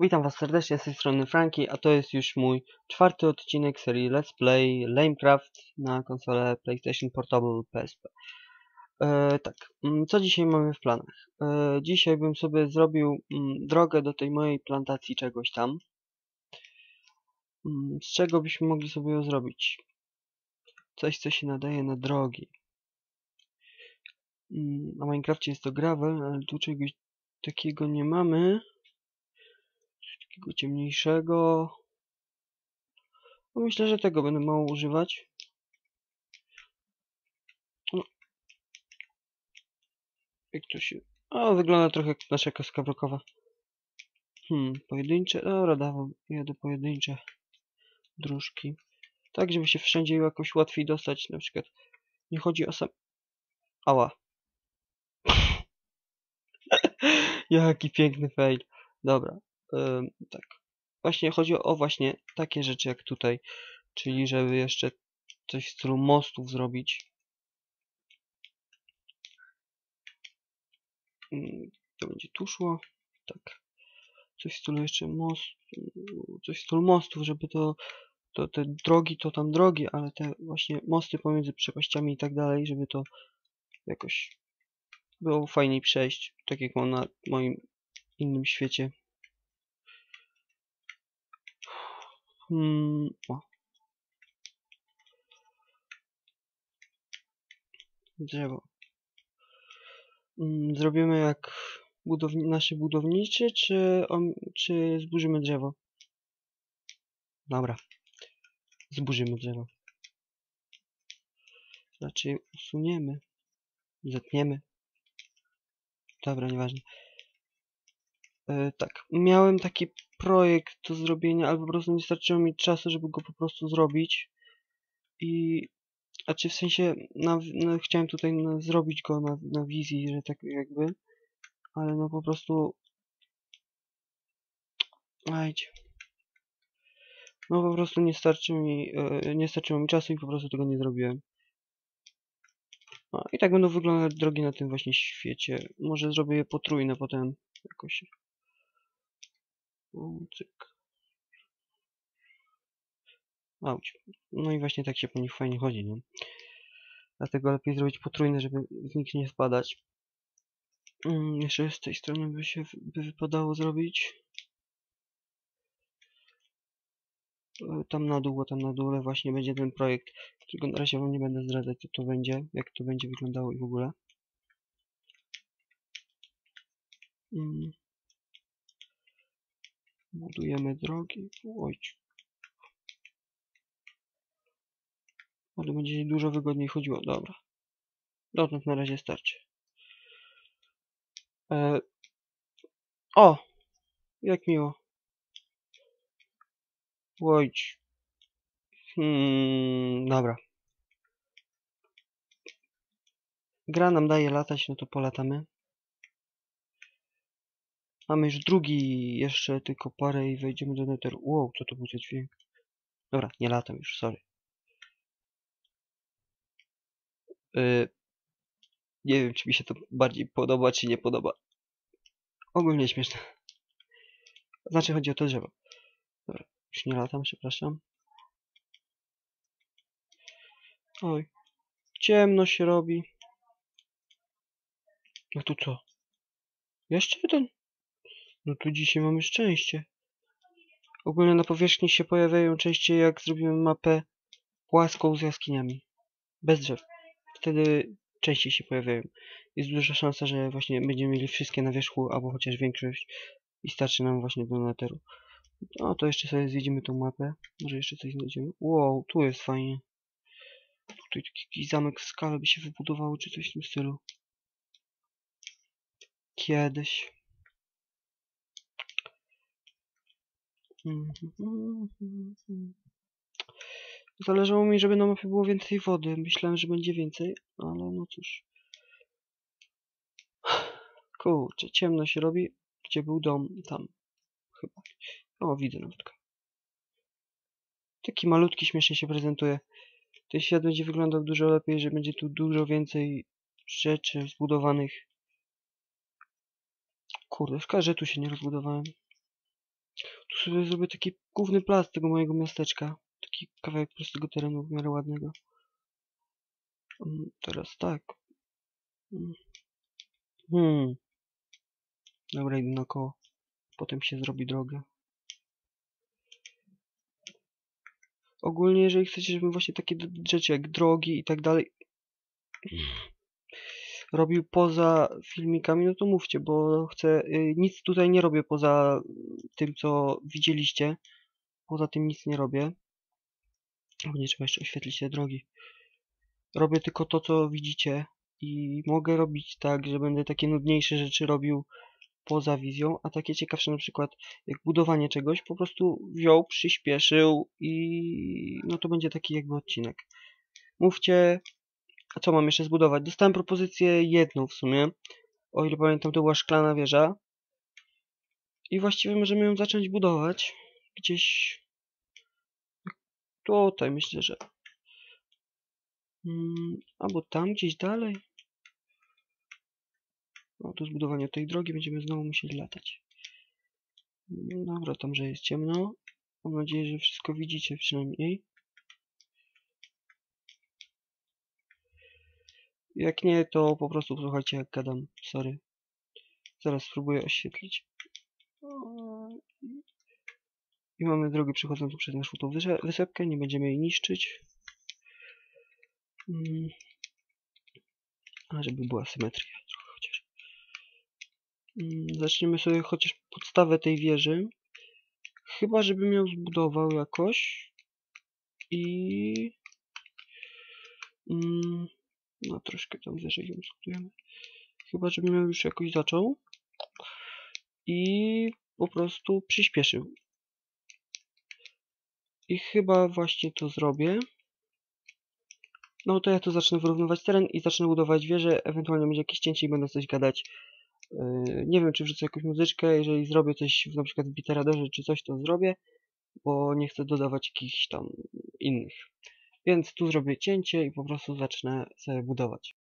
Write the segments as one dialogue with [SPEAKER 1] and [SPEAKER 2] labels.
[SPEAKER 1] Witam was serdecznie z tej strony Franki, a to jest już mój czwarty odcinek serii Let's Play Lamecraft na konsolę PlayStation Portable PSP. E, tak, mm, co dzisiaj mamy w planach? E, dzisiaj bym sobie zrobił mm, drogę do tej mojej plantacji czegoś tam. Mm, z czego byśmy mogli sobie ją zrobić? Coś, co się nadaje na drogi. Na Minecrafcie jest to gravel, ale tu czegoś takiego nie mamy takiego ciemniejszego. No myślę, że tego będę mało używać. No. Jak to się... Wygląda trochę jak nasza kaska brokowa. Hmm, pojedyncze... Dobra, dawam, jedę pojedyncze dróżki. Tak, żeby się wszędzie jakoś łatwiej dostać, na przykład. Nie chodzi o sam... Ała. Jaki piękny fail. Dobra, tak. Właśnie chodzi o właśnie takie rzeczy jak tutaj, czyli żeby jeszcze coś w stylu mostów zrobić. Ym, to będzie tu szło. Tak. Coś w stylu jeszcze most, coś w stylu mostów, żeby to, to te drogi to tam drogi, ale te właśnie mosty pomiędzy przepaściami i tak dalej, żeby to jakoś było fajniej przejść, tak jak mam na moim innym świecie. Hmm. Drzewo. Hmm, zrobimy jak budowni nasze budowniczy, czy, czy zburzymy drzewo? Dobra. Zburzymy drzewo. Raczej usuniemy. Zetniemy. Dobra, nieważne. E, tak, miałem taki projekt do zrobienia, ale po prostu nie starczyło mi czasu, żeby go po prostu zrobić. I a czy w sensie na, no, chciałem tutaj no, zrobić go na, na wizji, że tak jakby, ale no po prostu Ajdź. No po prostu nie starczy mi, e, nie starczyło mi czasu i po prostu tego nie zrobiłem. No i tak będą wyglądać drogi na tym właśnie świecie. Może zrobię je potrójne potem jakoś. Cyk. Auć. No i właśnie tak się po nich fajnie chodzi, nie? Dlatego lepiej zrobić potrójne, żeby z nich nie spadać. Mm, jeszcze z tej strony by się by wypadało zrobić. E, tam na dół, tam na dole właśnie będzie ten projekt, którego na razie wam nie będę zdradzać, co to będzie, jak to będzie wyglądało i w ogóle. Mm. Budujemy drogi. Oj. Ale będzie dużo wygodniej chodziło. Dobra. Dotąd na razie starczy. E... O! Jak miło. Łojdź. Hmm, dobra. Gra nam daje latać, no to polatamy. Mamy już drugi, jeszcze tylko parę i wejdziemy do netheru. Wow, co to był za dźwięk? Dobra, nie latam już, sorry. Yy, nie wiem, czy mi się to bardziej podoba, czy nie podoba. Ogólnie śmieszne. Znaczy, chodzi o to drzewo. Dobra, już nie latam, przepraszam. Oj, ciemno się robi. No tu co? Jeszcze jeden? No tu dzisiaj mamy szczęście. Ogólnie na powierzchni się pojawiają częściej jak zrobimy mapę płaską z jaskiniami. Bez drzew. Wtedy częściej się pojawiają. Jest duża szansa, że właśnie będziemy mieli wszystkie na wierzchu, albo chociaż większość i starczy nam właśnie do netheru. No to jeszcze sobie zwiedzimy tą mapę. Może jeszcze coś znajdziemy. Wow, tu jest fajnie. Tutaj jakiś zamek w skale by się wybudowało, czy coś w tym stylu. Kiedyś. Zależało mi, żeby na mapie było więcej wody. Myślałem, że będzie więcej, ale no cóż. Kurczę, ciemno się robi. Gdzie był dom? Tam. Chyba. O, widzę nawet. Taki malutki, śmiesznie się prezentuje. Ten świat będzie wyglądał dużo lepiej, że będzie tu dużo więcej rzeczy zbudowanych. Kurde, szkoda, że tu się nie rozbudowałem. Sobie zrobię taki główny plac tego mojego miasteczka. Taki kawałek prostego terenu w miarę ładnego. Mm, Teraz tak. Mm. Hmm. Dobra, idę na koło. Potem się zrobi drogę. Ogólnie, jeżeli chcecie, żebym właśnie takie rzeczy jak drogi i tak dalej robił poza filmikami, no to mówcie, bo chcę, y, nic tutaj nie robię poza tym, co widzieliście. Poza tym nic nie robię. Bo nie trzeba jeszcze oświetlić te drogi. Robię tylko to, co widzicie i mogę robić tak, że będę takie nudniejsze rzeczy robił poza wizją, a takie ciekawsze na przykład jak budowanie czegoś po prostu wziął, przyspieszył i no to będzie taki jakby odcinek. Mówcie, a co mam jeszcze zbudować? Dostałem propozycję jedną w sumie. O ile pamiętam, to była szklana wieża. I właściwie możemy ją zacząć budować. Gdzieś tutaj myślę, że mm, albo tam gdzieś dalej. No do zbudowania tej drogi będziemy znowu musieli latać. Dobra, tam, że jest ciemno. Mam nadzieję, że wszystko widzicie przynajmniej. Jak nie, to po prostu słuchajcie jak gadam. Sorry. Zaraz spróbuję oświetlić. I mamy drogę przechodzącą przez naszą tą wyse- wysepkę. Nie będziemy jej niszczyć. Mm. A, żeby była symetria chociaż. Mm, Zaczniemy sobie chociaż podstawę tej wieży. Chyba, żebym ją zbudował jakoś. I... Mm, no troszkę tam wyżej ją zbudujemy. Chyba, żebym ją już jakoś zaczął. I po prostu przyspieszył. I chyba właśnie to zrobię. No to ja tu zacznę wyrównywać teren i zacznę budować wieżę, ewentualnie będzie jakieś cięcie i będę coś gadać. Yy, nie wiem, czy wrzucę jakąś muzyczkę, jeżeli zrobię coś na przykład w Biteraderze czy coś, to zrobię, bo nie chcę dodawać jakichś tam innych. Więc tu zrobię cięcie i po prostu zacznę sobie budować.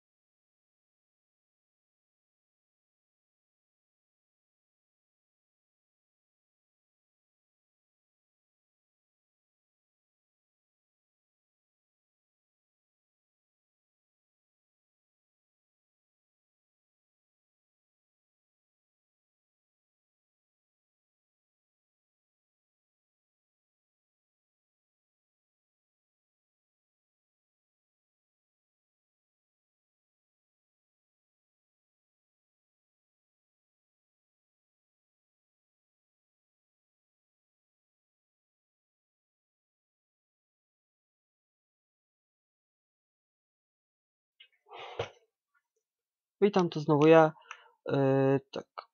[SPEAKER 1] Witam, to znowu ja. Yy, tak.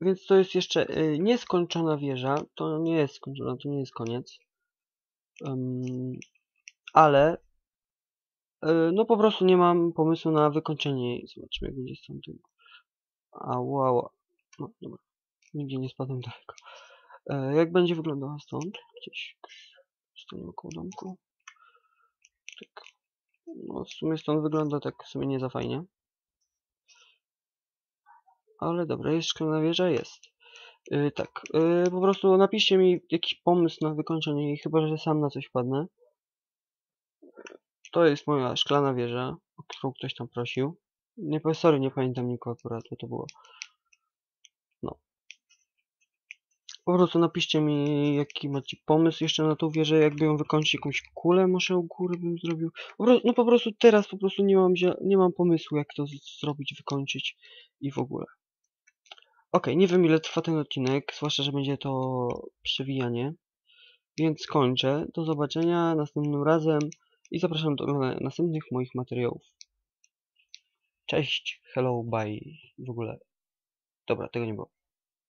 [SPEAKER 1] Więc to jest jeszcze yy, nieskończona wieża. To nie jest skończona, to nie jest koniec. Ym, ale yy, no po prostu nie mam pomysłu na wykończenie jej. Zobaczmy jak będzie stąd. Ała, ała. No dobra. Nigdzie nie spadłem daleko. Yy, jak będzie wyglądała stąd? Gdzieś stanie około domku. No w sumie stąd wygląda tak w sumie nie za fajnie. Ale dobra, jest szklana wieża? Jest. Yy, tak, yy, po prostu napiszcie mi jakiś pomysł na wykończenie jej, chyba że sam na coś wpadnę. To jest moja szklana wieża, o którą ktoś tam prosił. Nie, sorry, nie pamiętam nikogo akurat, to było. No. Po prostu napiszcie mi, jaki macie pomysł jeszcze na tą wieżę, jakby ją wykończyć, jakąś kulę może u góry bym zrobił. No po prostu teraz po prostu nie mam, nie mam pomysłu, jak to zrobić, wykończyć i w ogóle. Okej, nie wiem ile trwa ten odcinek, zwłaszcza, że będzie to przewijanie. Więc kończę. Do zobaczenia następnym razem i zapraszam do następnych moich materiałów. Cześć, hello, bye, w ogóle. Dobra, tego nie było.